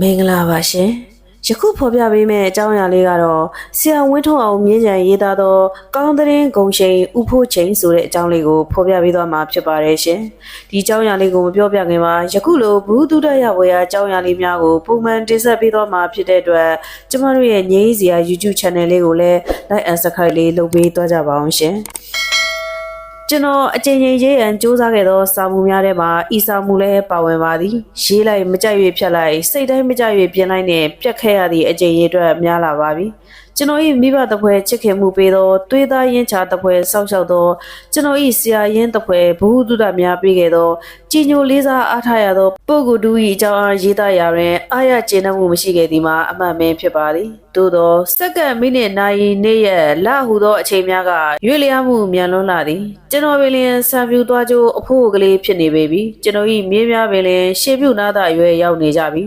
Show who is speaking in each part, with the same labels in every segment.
Speaker 1: မင်္ဂလာပါရှင်ယခုဖော်ပြပေးမယ့်အကြောင်းအရာလေးကတော့ဆရာဝင်းထွန်းအောင်မြင်းကြံရေးသားသောကောင်းသတင်းဂုံရှိန်ဥဖို့ချိန်ဆိုတဲ့အကြောင်းလေးကိုဖော်ပြပေးသွားမှာဖြစ်ပါတယ်ရှင်ဒီအကြောင်းအရာလေးကိုမပြောပြခင်မှာယခုလိုဘုသူတရဝေယအကြောင်းအရာလေးများကိုပုံမှန်တင်ဆက်ပေးသွားမှာဖြစ်တဲ့အတွက်ကျမတို့ရဲ့ငြိမ်းစရာ YouTube Channel လေးကိုလည်း Like and Subscribe လေးလုပ်ပေးသွားကြပါအောင်ရှင် ကျွန်တော်အချိန်ချင်းရေးရန်စူးစမ်းခဲ့သောစာမှုများထဲမှာဤစာမှုလည်းပါဝင်ပါသည်ရေးလိုက်မကြိုက်၍ဖြတ်လိုက်စိတ်တိုင်းမကြိုက်၍ပြင်လိုက်နှင့်ပြတ်ခဲ့ရသည့်အချိန်ရေးအတွက်များလာပါပြီ ကျွန်တော်၏မိဘတစ်ဖွဲချစ်ခင်မှုပေးသောသွေးသားရင်းချတစ်ဖွဲစောက်ရှောက်သောကျွန်တော်၏ဆရာရင်းတစ်ဖွဲဘုဟုတုဒများပေးခဲ့သောကြည်ညိုလေးစားအားထားရသောပုဂ္ဂိုလ်တူ၏အကြောင်းအားရေးသားရာတွင်အာရကျေနပ်မှုမရှိခဲ့သည်မှာအမှန်ပဲဖြစ်ပါသည်သို့သောစက္ကန့်မိနစ်နာရီနေ့ရက်လဟုသောအချိန်များကရွေ့လျားမှုမြန်လွန်းလာသည်ကျွန်တော်ပင်လျင်ဆံပြူသွားကြိုးအဖို့ကလေးဖြစ်နေပေပြီကျွန်တော်၏မြင်းများပင်လျင်ရှေ့ပြုနာသာရွယ်ရောက်နေကြပြီ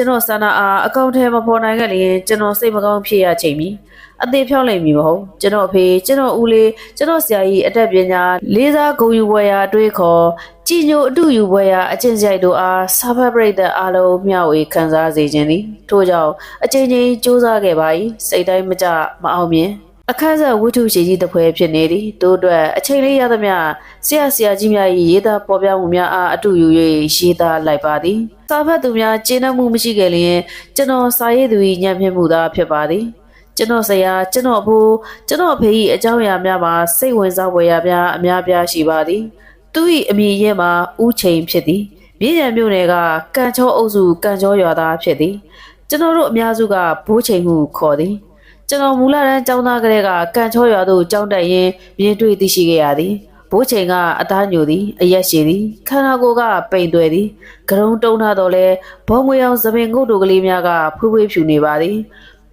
Speaker 1: ကျွန်တော်ဆန္ဒအားအကောင့်ထဲမပေါ်နိုင်ခဲ့လျင်ကျွန်တော်စိတ်မကောင်းဖြစ်ရချိန်ပြီအသေးဖြောင်းလိမ့်မည်မဟုတ်ကျွန်တော်အဖေကျွန်တော်ဦးလေးကျွန်တော်ဆရာကြီးအတက်ပညာလေးစားဂုဏ်ယူဝယ်ရာအတွေးခေါ်ကြည်ညိုအတူယူဝယ်ရာအကျင့်စရိုက်တို့အားစာဖတ်ပရိသတ်အားလုံးမျှဝေခံစားစေခြင်းသည်ထို့ကြောင့်အချိန်ချင်းစူးစမ်းခဲ့ပါ၏စိတ်တိုင်းမကြမအောင်မြင် အခန်းဆက်ဝိထုရှိကြီးတစ်ဖွဲဖြစ်နေသည်တို့အတွက်အချိန်လေးရသမျှဆရာဆရာကြီးများ၏ရေးသားပေါ်ပြမှုများအားအတူယူ၍ရေးသားလိုက်ပါသည်စာဖတ်သူများကျေနပ်မှုမရှိခဲ့လျင်ကျွန်တော်စာရေးသူ၏ညံ့ဖျင်းမှုသာဖြစ်ပါသည်ကျွန်တော်ဆရာကျွန်တော်အဖိုးကျွန်တော်အဖေ၏အကြောင်းအရာများမှာစိတ်ဝင်စားဖွယ်ရာများအများပြားရှိပါသည်သူ၏အမည်ရဲမှာဦးချိန်ဖြစ်သည်မြင်းရံမြို့နယ်ကကံချောအုပ်စုကံချောရွာသားဖြစ်သည်ကျွန်တော်တို့အများစုကဘိုးချိန်ဟုခေါ်သည် ကျွန်တော်မူလတန်းကျောင်းသားကလေးကကံချောရွာသို့ကျောင်းတက်ရင်းမြင်တွေ့သိရှိခဲ့ရသည်ဘိုးချိန်ကအသားညိုသည်အရက်ရှိသည်ခန္ဓာကိုယ်ကပိန်သွဲသည်ကရုံတုံးထားတော့လဲဘောငွေအောင်သပင်ငုတ်တို့ကလေးများကဖွေးဖွေးဖြူနေပါသည်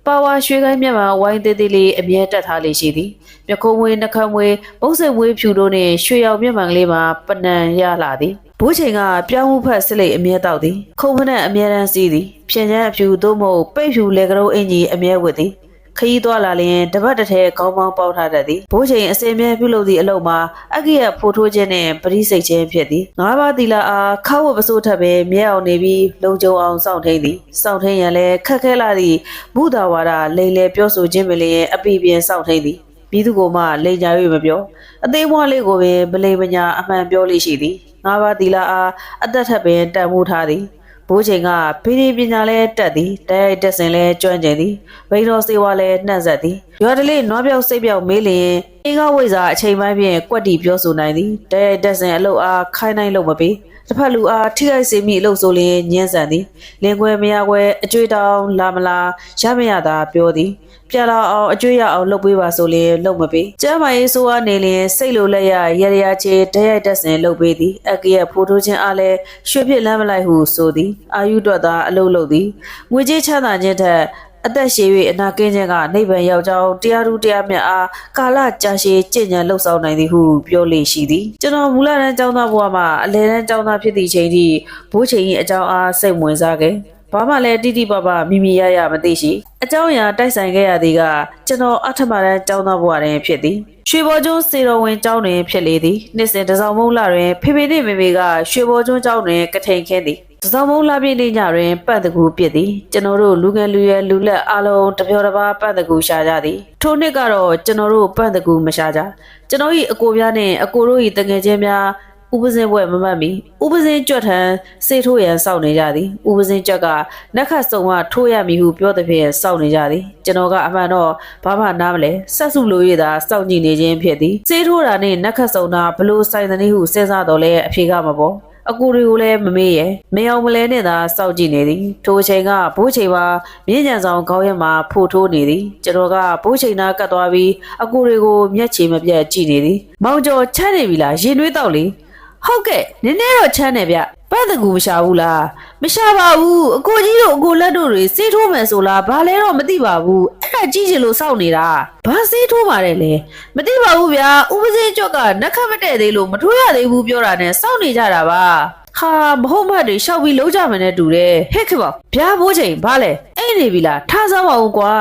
Speaker 1: ပါဝါရွှေကိုင်းမြတ်မှာဝိုင်းသေးသေးလေးအမြဲတက်ထားလေးရှိသည်မြခုံးဝေးနှခမ်းဝေးဘုံစိတ်ဝေးဖြူတို့နှင့်ရွှေရောင်မြတ်မှန်ကလေးမှာပနံရလာသည်ဘိုးချိန်ကပြောင်းမှုဖက်စစ်လိတ်အမြဲတောက်သည်ခုံဖက်နဲ့အမြဲတမ်းစီးသည်ဖြင်ချမ်းအဖြူသို့မဟုတ်ပိတ်ဖြူလေကရုံးအင်ကြီးအမြဲဝတ်သည် ခရီးသွားလာလျင်တပတ်တစ်ထဲခေါင်းပေါင်းပေါက်ထားတတ်သည်ဘိုးချိန်အစင်မြဲပြုလုပ်သည့်အလုပ်မှာအကိရဖိုးထိုးခြင်းနှင့်ပရိစိတ်ခြင်းဖြစ်သည်ငါးပါးသီလာအားခါဝတ်ပစိုးထပ်ပင်မြဲအောင်နေပြီးလုံခြုံအောင်စောင့်ထိန်သည်စောင့်ထိန်ရန်လည်းခက်ခဲလာသည့်ဘုဒ္ဓဝါဒလိန်လေပြောဆိုခြင်းမလျင်အပိပြင်စောင့်ထိန်သည်ပြီးသူကိုမှလိန်ကြ၍မပြောအသေးမွားလေးကိုပင်ဗလိမညာအမှန်ပြောလိရှိသည်ငါးပါးသီလာအားအသက်ထပ်ပင်တန်မိုးထားသည် ဘိုးချိန်ကဖိဒီပညာလဲတက်သည်တိုက်ရိုက်တက်စင်လဲကျွမ်းကျင်သည်ဘိန်းတော်စေဝါလဲနှံ့ဆက်သည်ရွာတလေးနွားပြောက်စိတ်ပြောက်မေးလျင်အင်းကဝိဇ္ဇာအချိန်ပိုင်းဖြင့်ကွက်တီပြောဆိုနိုင်သည်တိုက်ရိုက်တက်စင်အလုတ်အားခိုင်းနိုင်လို့မပေးတစ်ဖက်လူအားထိခိုက်စေမိအလုပ်ဆိုလျင်ညှင်းဆန်သည်လင်ခွဲမရခွဲအကျွေးတောင်းလာမလားရမရတာပြောသည် ပြလာအောင်အကျွေးရအောင်လုပ်ပေးပါဆိုလျင်လုပ်မပေးကျမ်းမာရေးဆိုအားနေလျင်စိတ်လိုလက်ရရရရချေတရိုက်တက်စင်လုပ်ပေးသည်အကရဲ့ဖိုးထိုးခြင်းအားလည်းရွှေဖြစ်လမ်းမလိုက်ဟုဆိုသည်အာယုတွက်သာအလုပ်လုပ်သည်ငွေကြေးချမ်းသာခြင်းထက်အသက်ရှည်၍အနာကင်းခြင်းကနိဗ္ဗာန်ရောက်ကြောင်းတရားသူတရားမြတ်အားကာလကြာရှည်ကြင်ညာလှုပ်ဆောင်နိုင်သည်ဟုပြောလေရှိသည်ကျွန်တော်မူလတန်းကျောင်းသားဘဝမှာအလယ်တန်းကျောင်းသားဖြစ်သည့်ချိန်ထိဘိုးချိန်၏အကြောင်းအားစိတ်ဝင်စားခဲ့ ဘာမှလည်းတိတိပပမိမိရရမသိရှိအကြောင်းအရာတိုက်ဆိုင်ခဲ့ရသည်ကကျွန်တော်အထမတန်းကျောင်းသားဘဝတွင်ဖြစ်သည်ရွှေဘော်ကျွန်းစေတော်ဝင်ကျောင်းတွင်ဖြစ်လေသည်နှစ်စဉ်တစောင်းမုံလာတွင်ဖေဖေနှင့်မေမေကရွှေဘော်ကျွန်းကျောင်းတွင်ကထိန်ခင်းသည်တစောင်းမုံလာပြည့်နေ့ညတွင်ပတ်တကူပြစ်သည်ကျွန်တော်တို့လူငယ်လူရွယ်လူလက်အားလုံးတပြောတစ်ပါးပတ်တကူရှာကြသည်ထိုနှစ်ကတော့ကျွန်တော်တို့ပတ်တကူမရှာကြကျွန်တော်၏အကိုများနှင့်အကိုတို့၏တငယ်ချင်းများ ဥပဇင်းဘွဲ့မမှတ်မီဥပဇင်းကြွက်ထံစေထိုးရန်စောင့်နေကြသည်ဥပဇင်းကြွက်ကနက်ခတ်စုံကထိုးရမည်ဟုပြောသည်ဖြင့်စောင့်နေကြသည်ကျွန်တော်ကအမှန်တော့ဘာမှနားမလဲဆက်စုလို၍သာစောင့်ကြည့်နေခြင်းဖြစ်သည်စေထိုးတာနှင့်နက်ခတ်စုံတာဘလို့ဆိုင်သည်ဟုစဉ်းစားတော့လဲအဖြေကမပေါ်အကူတွေကိုလည်းမမေ့ရဲ့မအောင်မလဲနဲ့သာစောင့်ကြည့်နေသည်ထိုအချိန်ကဘိုးချိန်မှာမြင်းညံဆောင်ခေါင်းရက်မှာဖိုထိုးနေသည်ကျွန်တော်ကဘိုးချိန်နာကတ်သွားပြီးအကူတွေကိုမျက်ခြေမပြတ်ကြည့်နေသည်မောင်ကျော်ချမ်းနေပြီလားရင်နှွေးတော့လေ ဟုတ်ကဲ့နည်းနည်းတော့ချမ်းတယ်ဗျပတ်တကူမရှာဘူးလားမရှာပါဘူးအကိုကြီးတို့အကိုလက်တို့တွေစေးထိုးမယ်ဆိုလားဘာလဲတော့မသိပါဘူးအဲ့ဒါကြည့်ချင်လို့စောင့်နေတာဘာစေးထိုးပါတယ်လဲမသိပါဘူးဗျာဥပစင်းကျွက်ကနှက်ခတ်မတဲ့သေးလို့မထိုးရသေးဘူးပြောတာနဲ့စောင့်နေကြတာပါဟာမဟုတ်မတ်တွေရှောက်ပြီးလုံးကြမယ်နဲ့တူတယ်ဟဲ့ခေပါဗျာဘိုးချိန်ဘာလဲအဲ့နေပြီလားထားစားပါဦးကွာ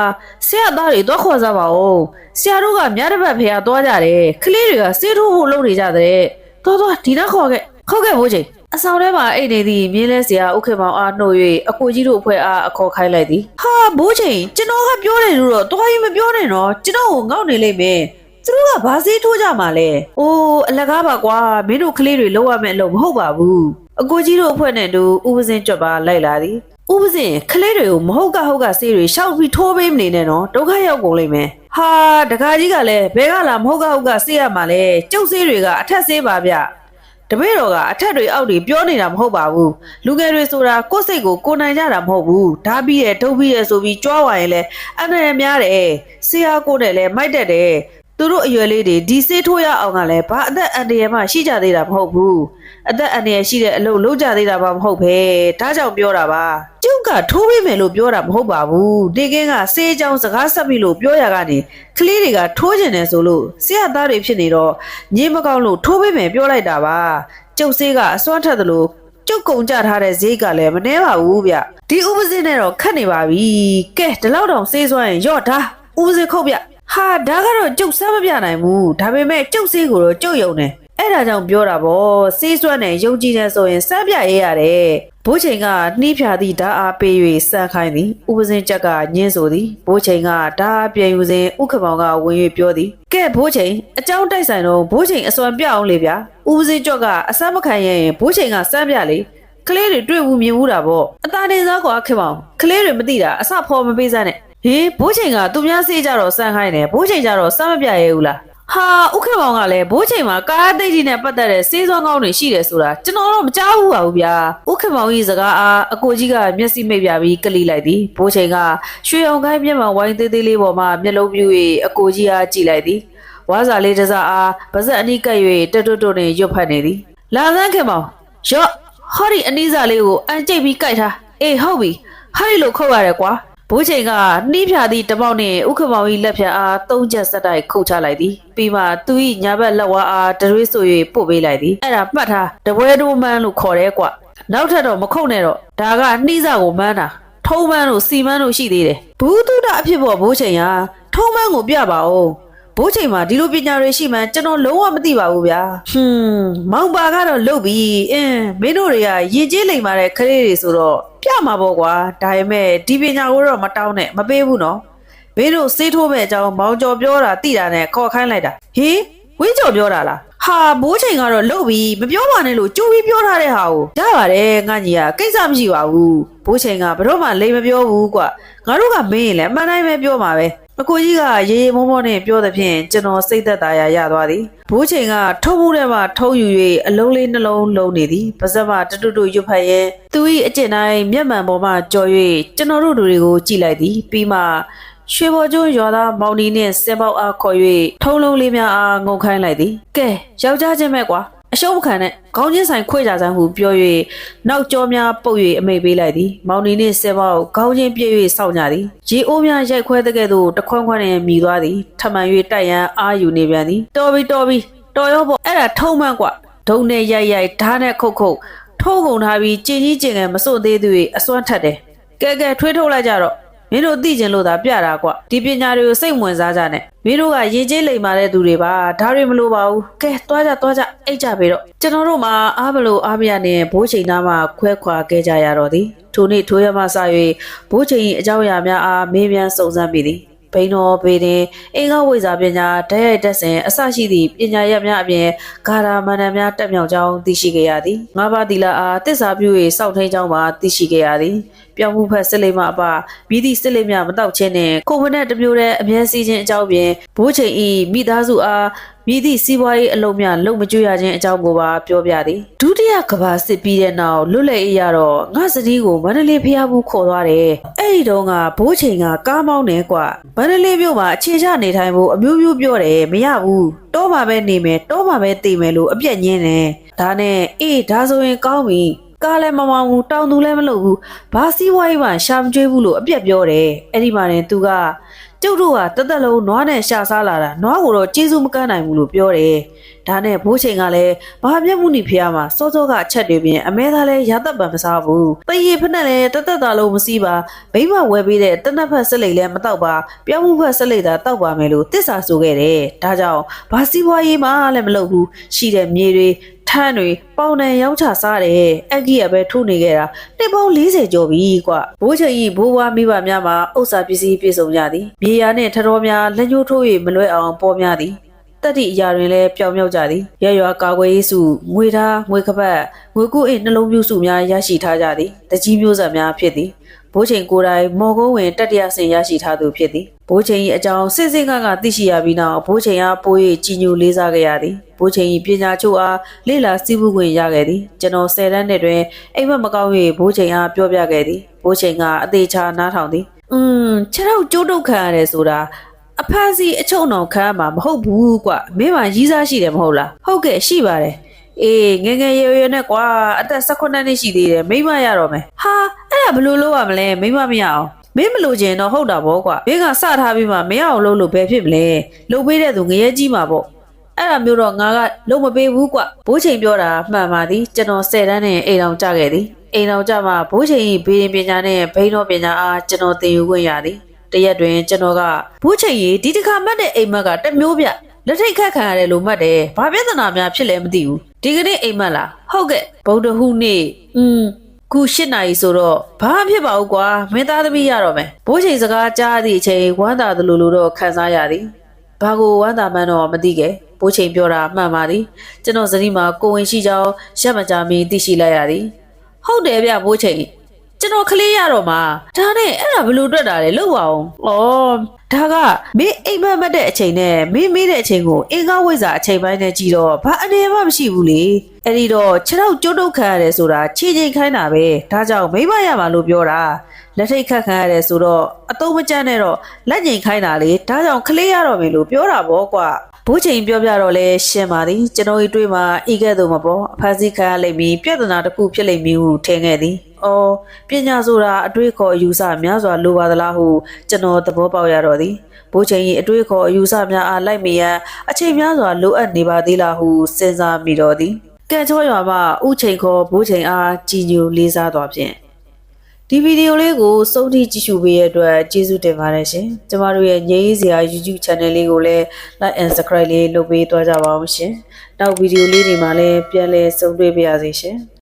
Speaker 1: ဆရာသားတွေတော့ခေါ်စားပါဦးဆရာတို့ကမြတ်တစ်ပတ်ဖေဟာသွားကြတယ်ကလေးတွေကစေးထိုးဖို့လုပ်နေကြတဲ့ တော်တော်ဒီတော့ခေါ်ခဲ့ခေါ်ခဲ့ဘိုးချိန်အဆောင်ထဲမှာအိတ်နေသည့်မြင်းလဲစရာဥခေမောင်အားနှုတ်၍အကိုကြီးတို့အဖွဲ့အားအခေါ်ခိုင်းလိုက်သည်ဟာဘိုးချိန်ကျွန်တော်ကပြောတယ်လို့တော့တွားရင်မပြောနဲ့နော်ကျွန်တော်ကိုငေါက်နေလိမ့်မယ်သူတို့ကဘာစေးထိုးကြမှာလဲ။အိုးအလကားပါကွာမင်းတို့ကလေးတွေလောက်ရမယ့်အလုပ်မဟုတ်ပါဘူး။အကိုကြီးတို့အဖွဲ့နဲ့တူဥပစင်းကြွက်ပါလိုက်လာသည်။ဥပစင်းကလေးတွေကိုမဟုတ်ကဟုတ်ကဆေးတွေရှောက်ပြီးထိုးပေးမနေနဲ့နော်ဒုက္ခရောက်ကုန်လိမ့်မယ်။ဟာတခါကြီးကလည်းဘဲကလာမဟုတ်ကဟုတ်ကဆေးရမှာလဲကျုပ်ဆေးတွေကအထက်ဆေးပါဗျ။တပည့်တော်ကအထက်တွေအောက်တွေပြောနေတာမဟုတ်ပါဘူးလူငယ်တွေဆိုတာကိုယ်စိတ်ကိုကိုယ်နိုင်ကြတာမဟုတ်ဘူးဓာပြီးရဲ့ဒုတ်ပြီးရဲ့ဆိုပြီးကြွားဝါရင်လဲအန္တရာယ်များတယ်ဆရာကိုနဲ့လဲမိုက်တက်တယ် သူတို့အရွယ်လေးတွေဒီစေးထိုးရအောင်ကလည်းဘာအသက်အန္တရာယ်မှရှိကြသေးတာမဟုတ်ဘူးအသက်အန္တရာယ်ရှိတဲ့အလုပ်လုပ်ကြသေးတာမှမဟုတ်ပဲဒါကြောင့်ပြောတာပါကျုပ်ကထိုးပေးမယ်လို့ပြောတာမဟုတ်ပါဘူးဒီကင်းကစေးကြောင်စကားဆက်ပြီလို့ပြောရကနေကလေးတွေကထိုးကျင်တယ်ဆိုလို့ဆရာသားတွေဖြစ်နေတော့ညင်းမကောင်းလို့ထိုးပေးမယ်ပြောလိုက်တာပါကျုပ်စေးကအစွမ်းထက်သလိုကျုပ်ကုံကြထားတဲ့ဈေးကလည်းမနှဲပါဘူးဗျဒီဥပစင်းနဲ့တော့ခတ်နေပါပြီကဲဒီလောက်တောင်စေးစွမ်းရင်ရော့တာဥပစင်းခုတ်ဗျ ဟာဒါကတော့ကျုပ်စမ်းမပြနိုင်ဘူးဒါပေမဲ့ကျုပ်စေးကိုတော့ကျုပ်ယုံတယ်အဲ့ဒါကြောင့်ပြောတာဗောစေးစွမ်းနဲ့ယုံကြည်တယ်ဆိုရင်စမ်းပြရဲရတယ်ဘိုးချိန်ကနှီးဖြာသည့်ဓာတ်အားပေး၍စမ်းခိုင်းသည်ဥပစင်းချက်ကညင်းဆိုသည်ဘိုးချိန်ကဓာတ်အားပြန်ယူစဉ်ဥက္ကမောင်ကဝင်၍ပြောသည်ကဲဘိုးချိန်အကြောင်းတိုက်ဆိုင်တော့ဘိုးချိန်အစွမ်းပြအောင်လေဗျာဥပစင်းချက်ကအစမ်းမခံရင်ဘိုးချိန်ကစမ်းပြလေကလေးတွေတွေ့ဘူးမြင်ဘူးတာဗောအသားနေသားကွာခင်မောင်ကလေးတွေမသိတာအစဖော်မပေးစမ်းနဲ့ ဟေးဘိုးချိန်ကသူများစေးကြတော့စမ်းခိုင်းတယ်ဘိုးချိန်ကြတော့စမ်းမပြရဲဘူးလားဟာဥက္ကမောင်ကလည်းဘိုးချိန်မှာကားသိကြီးနဲ့ပတ်သက်တဲ့စေးစောကောင်းတွေရှိတယ်ဆိုတာကျွန်တော်တော့မကြားဘူးပါဘူးဗျာဥက္ကမောင်ကြီးစကားအားအကိုကြီးကမျက်စိမိတ်ပြပြီးကလိလိုက်သည်ဘိုးချိန်ကရွှေအောင်ကိုင်းမျက်မှန်ဝိုင်းသေးသေးလေးပေါ်မှာမျက်လုံးပြူ၍အကိုကြီးအားကြည့်လိုက်သည်ဝါစာလေးတစ်စားအားပါဇက်အနီးကပ်၍တက်တွတ်တွတ်နဲ့ရွတ်ဖတ်နေသည်လာစမ်းခင်မောင်ရော့ဟောဒီအနီးစာလေးကိုအန်ကျိတ်ပြီးကြိုက်ထားအေးဟုတ်ပြီဟာဒီလိုခုတ်ရတယ်ကွာ ဘိုးချိန်ကနှီးဖြာသည့်တပေါက်နှင့်ဥက္ကမောင်၏လက်ဖြတ်အားသုံးချက်ဆက်တိုက်ခုတ်ချလိုက်သည်ပြီးမှသူ၏ညာဘက်လက်ဝါးအားတရွေးဆို၍ပို့ပေးလိုက်သည်အဲ့ဒါမှတ်ထားတပွဲတိုးမန်းလို့ခေါ်တယ်ကွနောက်ထပ်တော့မခုတ်နဲ့တော့ဒါကနှီးစာကိုမန်းတာထုံးမန်းလို့စီမန်းလို့ရှိသေးတယ်ဘူးတုဒအဖြစ်ပေါ်ဘိုးချိန်ဟာထုံးမန်းကိုပြပါဦးဘိုးချိန်မှာဒီလိုပညာတွေရှိမှန်းကျွန်တော်လုံးဝမသိပါဘူးဗျာဟွန်းမောင်ပါကတော့လုတ်ပြီအင်းမင်းတို့တွေကရင်ကျေးလိမ်ပါတဲ့ခလေးတွေဆိုတော့ ပြမှာပေါ့ကွာဒါပေမဲ့ဒီပညာကိုတော့မတောင်းနဲ့မပေးဘူးနော်မင်းတို့စေးထိုးမဲ့အကြောင်းမောင်ကျော်ပြောတာသိတာနဲ့ခေါ်ခိုင်းလိုက်တာဟေးဝင်းကျော်ပြောတာလားဟာဘိုးချိန်ကတော့လုတ်ပြီမပြောပါနဲ့လို့ကြိုးပြီးပြောထားတဲ့ဟာကိုရပါတယ်ငါညီကကိစ္စမရှိပါဘူးဘိုးချိန်ကဘတော့မှလိမ်မပြောဘူးကွာငါတို့ကမင်းရင်လည်းအမှန်တိုင်းပဲပြောမှာပဲ အကိုကြီးကရေရေမောမောနဲ့ပြောသဖြင့်ကျွန်တော်စိတ်သက်သာရာရသွားသည်ဘိုးချိန်ကထုံးမှုထဲမှာထုံးယူ၍အလုံးလေးနှလုံးလုံးနေသည်ပါဇက်မှတတွတွရွတ်ဖတ်ရဲသူ၏အကျင့်တိုင်းမျက်မှန်ပေါ်မှကြော်၍ကျွန်တော်တို့လူတွေကိုကြည့်လိုက်သည်ပြီးမှရွှေဘော်ကျွန်းရွာသားမောင်နီနှင့်စင်ပေါက်အားခေါ်၍ထုံးလုံးလေးများအားငုံခိုင်းလိုက်သည်ကဲယောက်ျားချင်းမဲ့ကွာ အရှုံးမခံနဲ့ခေါင်းချင်းဆိုင်ခွေကြစမ်းဟုပြော၍နောက်ကျောများပုတ်၍အမိတ်ပေးလိုက်သည်မောင်နီနှင့်စင်ပေါက်ခေါင်းချင်းပြည့်၍စောင့်ကြသည်ရေအိုးများရိုက်ခွဲတဲ့ကဲ့သို့တခွန်းခွန်းနဲ့မြည်သွားသည်ထမှန်၍တိုက်ရန်အာယူနေပြန်သည်တော်ပြီတော်ပြီတော်ရောပေါ့အဲ့ဒါထုံးမှန်းကွာဒုံနဲ့ရိုက်ရိုက်ဓာတ်နဲ့ခုတ်ခုတ်ထိုးကုန်ထားပြီးကြင်ကြီးကြင်ငယ်မစွန့်သေးသူ၍အစွမ်းထက်တယ်ကဲကဲထွေးထုတ်လိုက်ကြတော့ မင်းတို့သိကျင်လို့သာပြတာကွဒီပညာတွေကိုစိတ်ဝင်စားကြနဲ့မင်းတို့ကရေကျေးလိမ်မာတဲ့သူတွေပါဒါတွေမလိုပါဘူးကဲသွားကြသွားကြအိတ်ကြပြီတော့ကျွန်တော်တို့မှာအားမလို့အားမရနဲ့ဘိုးချိန်သားမှခွဲခွာခဲ့ကြရတော့သည်ထိုနေ့ထိုရမစ၍ဘိုးချိန်၏အကြောင်းအရာများအားမေးမြန်းစုံစမ်းမိသည် ဘိန်းတော်ဘေးတင်အင်္ဂဝိဇ္ဇာပညာဓာတ်ရိုက်တက်စဉ်အစရှိသည့်ပညာရပ်များအပြင်ဂါရာမန္တန်များတက်မြောက်ကြောင်းသိရှိခဲ့ရသည်ငါးပါးသီလအားတစ္ဆာပြု၍စောင့်ထိန်ကြောင်းပါသိရှိခဲ့ရသည်ပြောင်းမှုဖက်စစ်လိမ့်မအပမိသည့်စစ်လိမ့်များမတော့ခြင်းနှင့်ကိုဗစ်နဲ့တမျိုးတဲ့အမြဲစီးခြင်းအကြောင်းပြင်ဘိုးချိန်ဤမိသားစုအား မိသည့်စီးပွားရေးအလုံးများလုံမကျွရခြင်းအကြောင်းကိုပါပြောပြသည်ဒုတိယကဘာစစ်ပြီးတဲ့နောက်လွတ်လပ်ရေးရတော့ငါစတီးကိုမန္တလေးဖျားဘူးခေါ်သွားတယ်အဲ့ဒီတော့ကဘိုးချိန်ကကားမောင်းနေကွာမန္တလေးမြို့မှာအခြေချနေထိုင်ဖို့အမျိုးမျိုးပြောတယ်မရဘူးတော့မှပဲနေမယ်တော့မှပဲတည်မယ်လို့အပြက်ညင်းတယ်ဒါနဲ့အေးဒါဆိုရင်ကောင်းပြီကားလည်းမမောင်းဘူးတောင်သူလည်းမလုပ်ဘူးဘာစီးပွားရေးမှရှာမကျွေးဘူးလို့အပြက်ပြောတယ်အဲ့ဒီမှာနေသူက ကျုပ်တို့ကတသက်လုံးနွားနဲ့ရှာစားလာတာနွားကိုတော့ကျေးဇူးမကမ်းနိုင်ဘူးလို့ပြောတယ်ဒါနဲ့ဘိုးချိန်ကလည်းဘာမျက်မှုနိဖျားမှာစောစောကအချက်တွေပြင်အမဲသားလည်းရသက်ပံမစားဘူးတရေဖက်နဲ့လည်းတသက်သားလုံးမစီးပါဘိမဝယ်ပေးတဲ့တနက်ဖက်ဆက်လိတ်လည်းမတော့ပါပြောင်းမှုဖက်ဆက်လိတ်သာတောက်ပါမယ်လို့တစ္ဆာဆိုခဲ့တယ်ဒါကြောင့်ဘာစီးပွားရေးမှလည်းမလုပ်ဘူးရှိတဲ့မြေတွေ ထန်းတွေပေါင်တန်ရောင်းချစားတယ်အကြီးရပဲထုနေခဲ့တာတစ်ပေါင်း40ကျော်ပြီကွာဘိုးချိန်ကြီးဘိုးဘွားမိဘများမှာဥစ္စာပစ္စည်းပြည့်စုံကြသည်မြေယာနှင့်ထတော်များလက်ညှိုးထိုး၍မလွဲအောင်ပေါ်များသည်တက်တိအရာတွင်လည်းပျောင်မြောက်ကြသည်ရရွာကာကွယ်ရေးစုငွေသားငွေကပတ်ငွေကုအိတ်နှလုံးပြူစုများရရှိထားကြသည်တကြီးမျိုးဆက်များဖြစ်သည်ဘိုးချိန်ကိုယ်တိုင်မော်ကုန်းဝင်တတိယဆင်ရရှိထားသူဖြစ်သည် ဘိုးချိန်၏အကြောင်းစစ်စစ်ကကသိရှိရပြီးနောက်ဘိုးချိန်အားပိုး၍ကြီးညိုလေးစားခဲ့ရသည်ဘိုးချိန်၏ပညာချို့အားလေ့လာစည်းဝေးခွင့်ရခဲ့သည်ကျွန်တော်10တန်းနှစ်တွင်အိမ်မက်မကောင်း၍ဘိုးချိန်အားပြောပြခဲ့သည်ဘိုးချိန်ကအသေးချာနားထောင်သည်อืมခြေထောက်ကျိုးတုတ်ခံရတယ်ဆိုတာအဖမ်းစီအချုံအောင်ခံရမှာမဟုတ်ဘူးကွမင်းမရီးစားရှိတယ်မဟုတ်လားဟုတ်ကဲ့ရှိပါတယ်အေးငယ်ငယ်ရွယ်ရွယ်နဲ့ကွာအသက်18နှစ်ရှိသေးတယ်မိမရတော့မယ်ဟာအဲ့ဒါဘယ်လိုလုပ်ရမလဲမိမမရအောင် မင်းမလို့ကျင်တော့ဟုတ်တာဗောကွာမင်းကစထားပြီးမှမရအောင်လုပ်လို့ဘယ်ဖြစ်မလဲလုပ်ပေးတဲ့သူငရဲကြီးမှာပေါ့အဲ့ဒါမျိုးတော့ငါကလုံးမပေးဘူးကွဘိုးချိန်ပြောတာမှန်ပါသည်ကျွန်တော်10တန်းနဲ့အိမ်အောင်ကြခဲ့သည်အိမ်အောင်ကြမှာဘိုးချိန်၏ဘေးရင်ပညာနဲ့ဘိန်းတော်ပညာအားကျွန်တော်သင်ယူခွင့်ရသည်တရက်တွင်ကျွန်တော်ကဘိုးချိန်ကြီးဒီတစ်ခါမှတ်တဲ့အိမ်မက်ကတစ်မျိုးပြလက်ထိတ်ခတ်ခံရတယ်လို့မှတ်တယ်ဘာပြဿနာများဖြစ်လဲမသိဘူးဒီကနေ့အိမ်မက်လားဟုတ်ကဲ့ဗုဒ္ဓဟူနေ့อืม ခု၈နာရီဆိုတော့ဘာမှဖြစ်ပါဘူးကွာမင်းသားသမီးရတော့မယ်ဘိုးချိန်စကားကြားသည့်အချိန်ဝမ်းသာသလိုလိုတော့ခံစားရသည်ဘာကိုဝမ်းသာမှန်းတော့မသိခဲ့ဘိုးချိန်ပြောတာမှန်ပါသည်ကျွန်တော်ဇနီးမှာကိုဝင်ရှိကြောင်းရက်မကြာမီသိရှိလိုက်ရသည်ဟုတ်တယ်ဗျဘိုးချိန် ကျွန်တော်ကလေးရတော့မှာဒါနဲ့အဲ့ဒါဘယ်လိုတွေ့တာလဲလို့ပါအောင်ဩဒါကမင်းအိမ်မက်မက်တဲ့အချိန်နဲ့မင်းမေးတဲ့အချိန်ကိုအင်္ဂါဝိဇ္ဇာအချိန်ပိုင်းနဲ့ကြည့်တော့ဘာအနေမှမရှိဘူးလေအဲ့ဒီတော့ခြေထောက်ကျုပ်တုတ်ခံရတယ်ဆိုတာခြေချိန်ခိုင်းတာပဲဒါကြောင့်မိမရမှာလို့ပြောတာလက်ထိတ်ခတ်ခံရတယ်ဆိုတော့အတုံးမကျန်းနဲ့တော့လက်ငိန်ခိုင်းတာလေဒါကြောင့်ကလေးရတော့မယ်လို့ပြောတာဗောကွာ ဘိုးချိန်ပြောပြတော့လဲရှင်းပါသည်ကျွန်တော်ဤတွေးမှာဤကဲ့သို့မပေါ်အဖမ်းဆီးခံရလိမ့်မည်ပြဿနာတစ်ခုဖြစ်လိမ့်မည်ဟုထင်ခဲ့သည်။အော်ပညာဆိုတာအတွေးခေါ်အယူဆများစွာလိုပါသလားဟုကျွန်တော်သဘောပေါက်ရတော့သည်။ဘိုးချိန်၏အတွေးခေါ်အယူဆများအားလိုက်မရန်အချိန်များစွာလိုအပ်နေပါသေးလားဟုစဉ်းစားမိတော့သည်။ကဲချောရွာမှဥချိန်ခေါ်ဘိုးချိန်အားကြည်ညိုလေးစားသွားဖြင့် ဒီဗီဒီယိုလေးကိုစုံထိကြည့်ရှုပေးရတဲ့အတွက်ကျေးဇူးတင်ပါတယ်ရှင်။ကျမတို့ရဲ့ငြိမ်းစရာ YouTube Channel လေးကိုလည်း Like and Subscribe လေးလုပ်ပေးသွားကြပါအောင်ရှင်။နောက်ဗီဒီယိုလေးတွေမှာလည်းပြန်လည်ဆုံတွေ့ပါရစေရှင်။